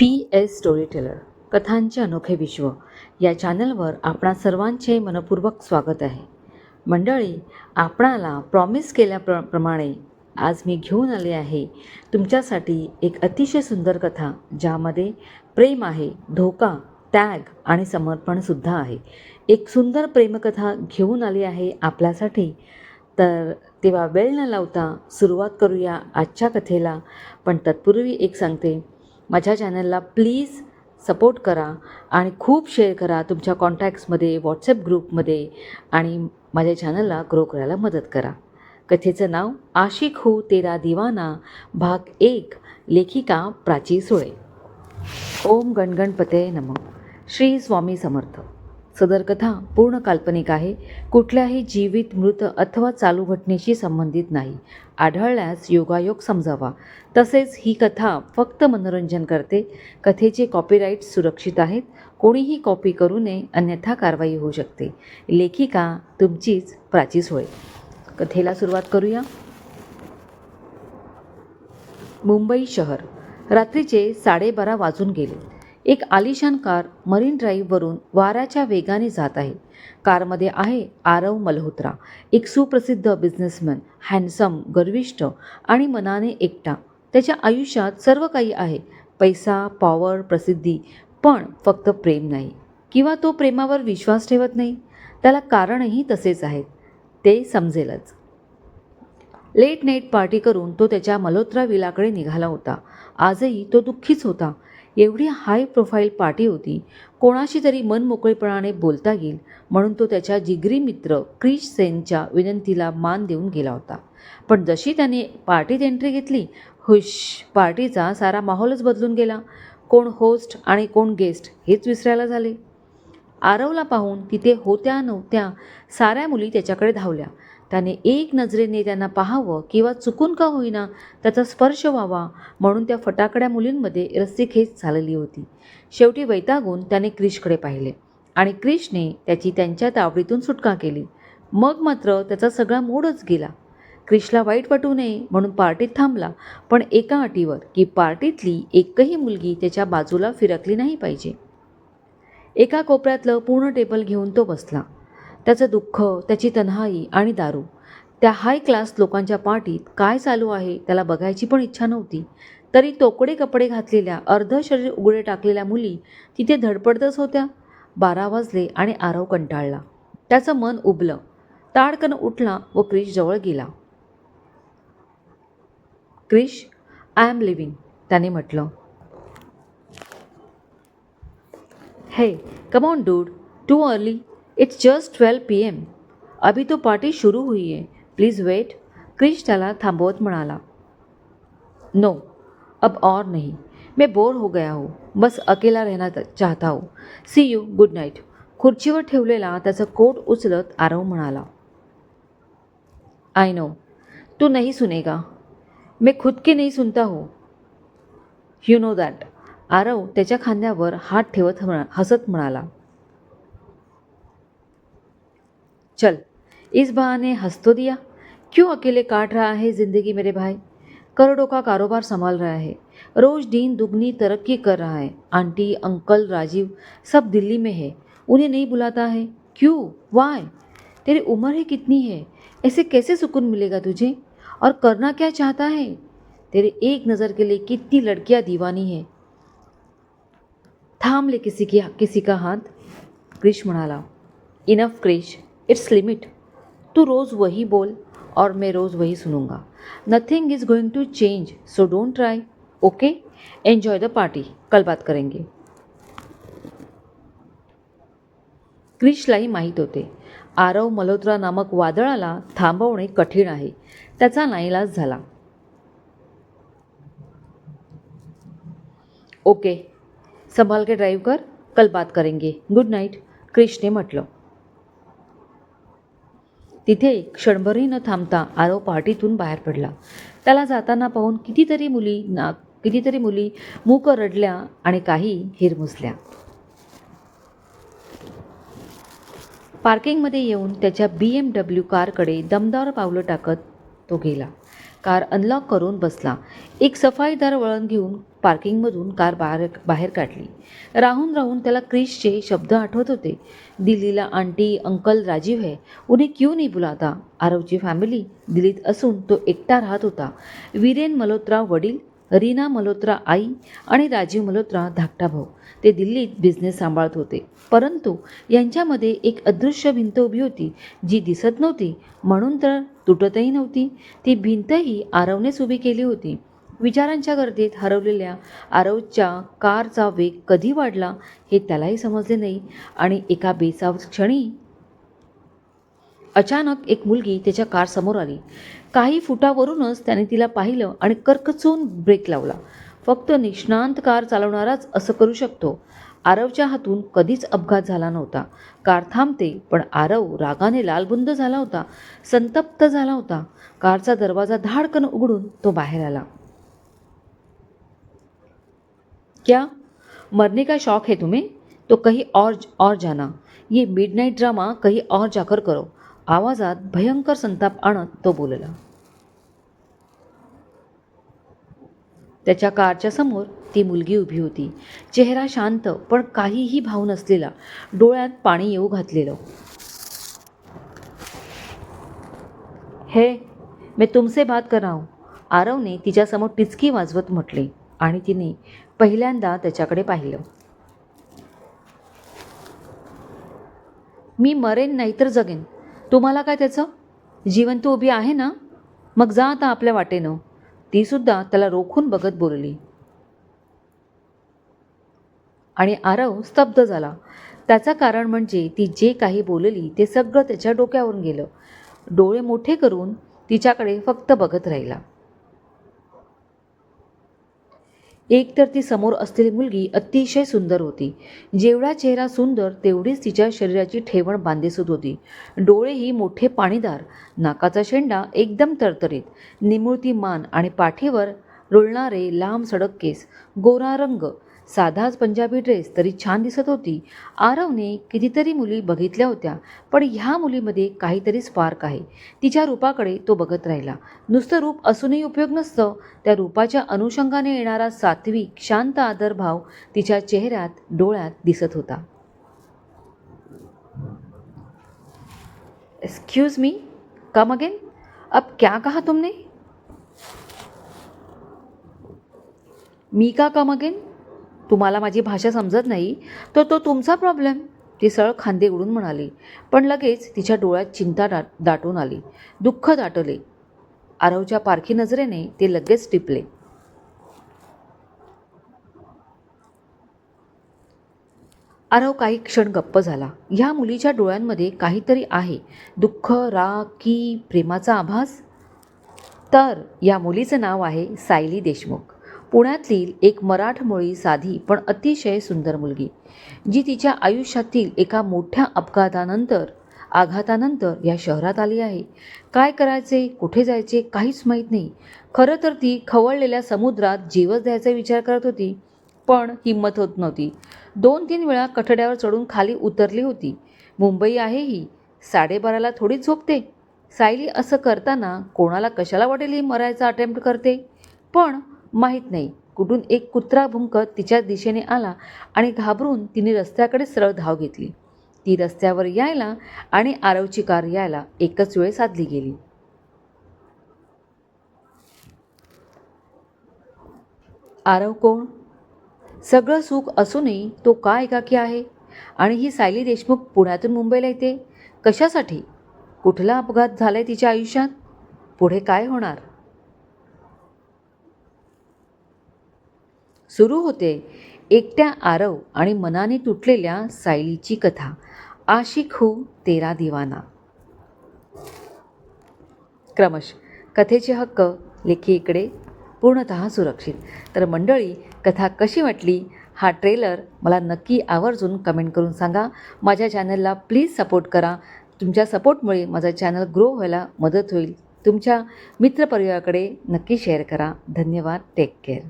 P S story teller कथांचे अनोखे विश्व. या चॅनलवर आपणा सर्वांचे मनपूर्वक स्वागत आहे. मंडळी आपणाला प्रॉमिस केल्याप्र प्रमाणे आज मी घेऊन आले आहे तुमच्यासाठी एक अतिशय सुंदर कथा ज्यामध्ये प्रेम आहे धोका त्याग आणि समर्पणसुद्धा आहे. एक सुंदर प्रेमकथा घेऊन आली आहे आपल्यासाठी. तर तेव्हा वेळ न लावता सुरुवात करूया आजच्या कथेला. पण तत्पूर्वी एक सांगते. माझ्या चॅनलला प्लीज सपोर्ट करा आणि खूप शेअर करा तुमच्या कॉन्टॅक्ट्समध्ये व्हॉट्सअप ग्रुपमध्ये आणि माझ्या चॅनलला ग्रो करायला मदत करा. कथेचं नाव आशिक हो तेरा दिवाना भाग एक लेखिका प्राची सुळे. ओम गणगणपते नम. श्री स्वामी समर्थ. सदर कथा पूर्ण काल्पनिक आहे. कुठल्याही जीवित मृत अथवा चालू घटनेशी संबंधित नाही. आढळल्यास योगायोग समजावा. तसेच ही कथा फक्त मनोरंजन करते. कथेचे कॉपीराईट सुरक्षित आहेत. कोणीही कॉपी करू नये अन्यथा कारवाई होऊ शकते. लेखिका तुमचीच प्राचीस होय कथेला सुरुवात करूया. मुंबई शहर. रात्रीचे साडेबारा वाजून गेले. एक आलिशान कार मरीन ड्राईव्हवरून वाऱ्याच्या वेगाने जात आहे. कारमध्ये आहे आरव मल्होत्रा एक सुप्रसिद्ध बिझनेसमॅन हँडसम गर्विष्ठ आणि मनाने एकटा. त्याच्या आयुष्यात सर्व काही आहे पैसा पॉवर प्रसिद्धी पण फक्त प्रेम नाही. किंवा तो प्रेमावर विश्वास ठेवत नाही? त्याला कारणही तसेच आहेत. ते समजेलच. लेट नाईट पार्टी करून तो त्याच्या मल्होत्रा विलाकडे निघाला होता. आजही तो दुःखीच होता. एवढी हाय प्रोफाईल पार्टी होती कोणाशी तरी मन मोकळेपणाने बोलता येईल म्हणून तो त्याच्या जिगरी मित्र क्रिश सेनच्या विनंतीला मान देऊन गेला होता. पण जशी त्याने पार्टीत एंट्री घेतली हुश पार्टीचा सारा माहोलच बदलून गेला. कोण होस्ट आणि कोण गेस्ट हेच विसरायला झाले. आरवला पाहून तिथे होत्या नव्हत्या साऱ्या मुली त्याच्याकडे धावल्या. त्याने एक नजरेने त्यांना पाहावं किंवा चुकून का होईना त्याचा स्पर्श व्हावा म्हणून त्या फटाकड्या मुलींमध्ये रस्सीखेच झालेली होती. शेवटी वैतागून त्याने क्रिशकडे पाहिले आणि क्रिशने त्याची त्यांच्या तावडीतून सुटका केली. मग मात्र त्याचा सगळा मूडच गेला. क्रिशला वाईट वाटू नये म्हणून पार्टीत थांबला पण एका अटीवर की पार्टीतली एकही मुलगी त्याच्या बाजूला फिरकली नाही पाहिजे. एका कोपऱ्यातलं पूर्ण टेबल घेऊन तो बसला. त्याचं दुःख त्याची तन्हाई आणि दारू. त्या हाय क्लास लोकांच्या पार्टीत काय चालू आहे त्याला बघायची पण इच्छा नव्हती. तरी तोकडे कपडे घातलेल्या अर्ध शरीर उघडे टाकलेल्या मुली तिथे धडपडतच होत्या. बारा वाजले आणि आरव कंटाळला. त्याचं मन उबलं. ताडकन उठला व क्रिश जवळ गेला. क्रिश आय एम लिव्हिंग त्याने म्हटलं. हे come on dude too early it's just twelve P M अभी तो पार्टी शुरू हुई आहे प्लीज़ वेट क्रिश त्याला थांबवत म्हणाला. नो अब और नहीं. मैं बोर हो गया हूँ. बस अकेला रहना चाहता हूँ. सी यू गुड नाईट खुर्चीवर ठेवलेला त्याचा कोट उचलत आरव म्हणाला. आय नो तू नहीं सुनेगा. मैं खुद के नहीं सुनता हूँ. यू नो दॅट आरव त्याच्या खांद्यावर हात ठेवत म्हणा हसत म्हणाला. चल, इस बहाने हंस तो दिया। क्यों अकेले काट रहा है ज़िंदगी मेरे भाई? करोड़ों का कारोबार संभाल रहा है। रोज दिन दुगनी तरक्की कर रहा है। आंटी, अंकल, राजीव सब दिल्ली में है। उन्हें नहीं बुलाता है। क्यों? वाई तेरी उम्र ही कितनी है? ऐसे कैसे सुकून मिलेगा तुझे? और करना क्या चाहता है? तेरे एक नज़र के लिए कितनी लड़कियाँ दीवानी है। थाम ले किसी की किसी का हाथ। क्रिश म्हणाला इनफ क्रिश। इट्स लिमिट तू रोज़ वही बोल और मैं रोज़ वही सुनूंगा. Nothing is going to change so don't try okay enjoy the party कल बात करेंगे. क्रिशलाही माहीत होते. आरव मल्होत्रा नामक वादळाला थांबवणे कठीण आहे. त्याचा नाईलाज झाला. ओके संभाल के ड्राईव्ह कर. कल बात करेंगे. गुड नाईट क्रिशने म्हटलं. तिथे क्षणभरही न थांबता आरव पहाटीतून बाहेर पडला. त्याला जाताना पाहून कितीतरी मुली ना कितीतरी मुली मूक रडल्या आणि काही हिरमुसल्या पार्किंगमध्ये येऊन त्याच्या बी एम डब्ल्यू कारकडे दमदार पावलं टाकत तो गेला. कार अनलॉक करून बसला. एक सफाईदार वळण घेऊन पार्किंगमधून कार बाहेर बाहेर काढली. राहून राहून त्याला क्रिशचे शब्द आठवत होते. दिल्लीला आंटी अंकल राजीव है उन्हें क्यों नाही बुलाता? आरवची फॅमिली दिल्लीत असून तो एकटा राहत होता. वीरेन मल्होत्रा वडील रीना मल्होत्रा आई आणि राजीव मल्होत्रा धाकटा भाऊ. ते दिल्लीत बिझनेस सांभाळत होते. परंतु यांच्यामध्ये एक अदृश्य भिंत उभी होती जी दिसत नव्हती. म्हणून तर तुटतही नव्हती. ती भिंतही आरवनेच उभी केली होती. विचारांच्या गर्दीत हरवलेल्या आरवच्या कारचा वेग कधी वाढला हे त्यालाही समजले नाही आणि एका बेसाव क्षणी अचानक एक मुलगी त्याच्या कारसमोर आली. काही फुटावरूनच त्याने तिला पाहिलं आणि कर्कचून ब्रेक लावला. फक्त निष्णांत कार चालवणाराच असं करू शकतो. आरवच्या हातून कधीच अपघात झाला नव्हता. कार थांबते पण आरव रागाने लालबुंद झाला होता संतप्त झाला होता. कारचा दरवाजा धाडकन उघडून तो बाहेर आला. क्या? मरने का शौक है तुम्हें? तो कहीं और और जाना. ये मिडनाईट ड्रामा कहीं और जाकर करो. आवाजात भयंकर संताप आणत तो बोलला. त्याच्या कारच्या समोर ती मुलगी उभी होती. चेहरा शांत पण काहीही भाव नसलेला. डोळ्यात पाणी येऊ घातलेलं. हे मी तुमसे बात कराव. आरवने तिच्यासमोर टिचकी वाजवत म्हटले आणि तिने पहिल्यांदा त्याच्याकडे पाहिलं. मी मरेन नाहीतर जगेन. तुम्हाला काय त्याचं? जिवंत उभी आहे ना? मग जा आता आपल्या वाटेनं. तीसुद्धा त्याला रोखून बघत बोलली. आणि आरव स्तब्ध झाला. त्याचं कारण म्हणजे ती जे काही बोलली ते सगळं त्याच्या डोक्यावरून गेलं. डोळे मोठे करून तिच्याकडे फक्त बघत राहिला. एक तर ती समोर असलेली मुलगी अतिशय सुंदर होती. जेवढा चेहरा सुंदर तेवढीच तिच्या शरीराची ठेवण बांधेसूद होती. डोळेही मोठे पाणीदार नाकाचा शेंडा एकदम तरतरीत निमुळती मान आणि पाठीवर रुळणारे लांब सडक केस गोरा रंग साधाच पंजाबी ड्रेस तरी छान दिसत होती. आरवने कितीतरी मुली बघितल्या होत्या पण ह्या मुलीमध्ये काहीतरी स्पार्क आहे. तिच्या रूपाकडे तो बघत राहिला. नुसतं रूप असूनही उपयोग नसतं त्या रूपाच्या अनुषंगाने येणारा सात्विक शांत आदरभाव तिच्या चेहऱ्यात डोळ्यात दिसत होता. एक्सक्यूज मी कम अगेन अब क्या कहा तुमने? मी का कम अगेन तुम्हाला माझी भाषा समजत नाही तर तो तुमचा प्रॉब्लेम ती सरळ खांदे उडून म्हणाली. पण लगेच तिच्या डोळ्यात चिंता दाट दाटून आली. दुःख दाटले. आरवच्या पारखी नजरेने ते लगेच टिपले. आरव काही क्षण गप्प झाला. ह्या मुलीच्या डोळ्यांमध्ये काहीतरी आहे. दुःख राग की प्रेमाचा आभास? तर या मुलीचं नाव आहे सायली देशमुख. पुण्यातील एक मराठमोळी साधी पण अतिशय सुंदर मुलगी जी तिच्या आयुष्यातील एका मोठ्या अपघातानंतर आघातानंतर या शहरात आली आहे. काय करायचे कुठे जायचे काहीच माहीत नाही. खरं तर ती खवळलेल्या समुद्रात जीवच द्यायचा विचार करत होती पण हिंमत होत नव्हती. दोन तीन वेळा कठड्यावर चढून खाली उतरली होती. मुंबई आहे ही साडेबाराला थोडीच झोपते. सायली असं करताना कोणाला कशाला वाटेल ही मरायचा अटेम्प्ट करते? पण माहीत नाही. कुठून एक कुत्रा भुंकत तिच्या दिशेने आला आणि घाबरून तिने रस्त्याकडे सरळ धाव घेतली. ती रस्त्यावर यायला आणि आरवची कार यायला एकच वेळ साधली गेली. आरव कोण? सगळं सुख असूनही तो का एकाकी आहे? आणि ही सायली देशमुख पुण्यातून मुंबईला येते? कशासाठी? कुठला अपघात झालाय तिच्या आयुष्यात? पुढे काय होणार? सुरू होते एकट्या आरव आणि मनाने तुटलेल्या सायलीची कथा आशिक हू तेरा दिवाना. क्रमश कथेचे हक्क लेखी पूर्णत पूर्णतः सुरक्षित. तर मंडळी कथा कशी वाटली? हा ट्रेलर मला नक्की आवर्जून कमेंट करून सांगा. माझ्या चॅनलला प्लीज सपोर्ट करा. तुमच्या सपोर्टमुळे माझं चॅनल ग्रो व्हायला मदत होईल. तुमच्या मित्रपरिवाराकडे नक्की शेअर करा. धन्यवाद. Take care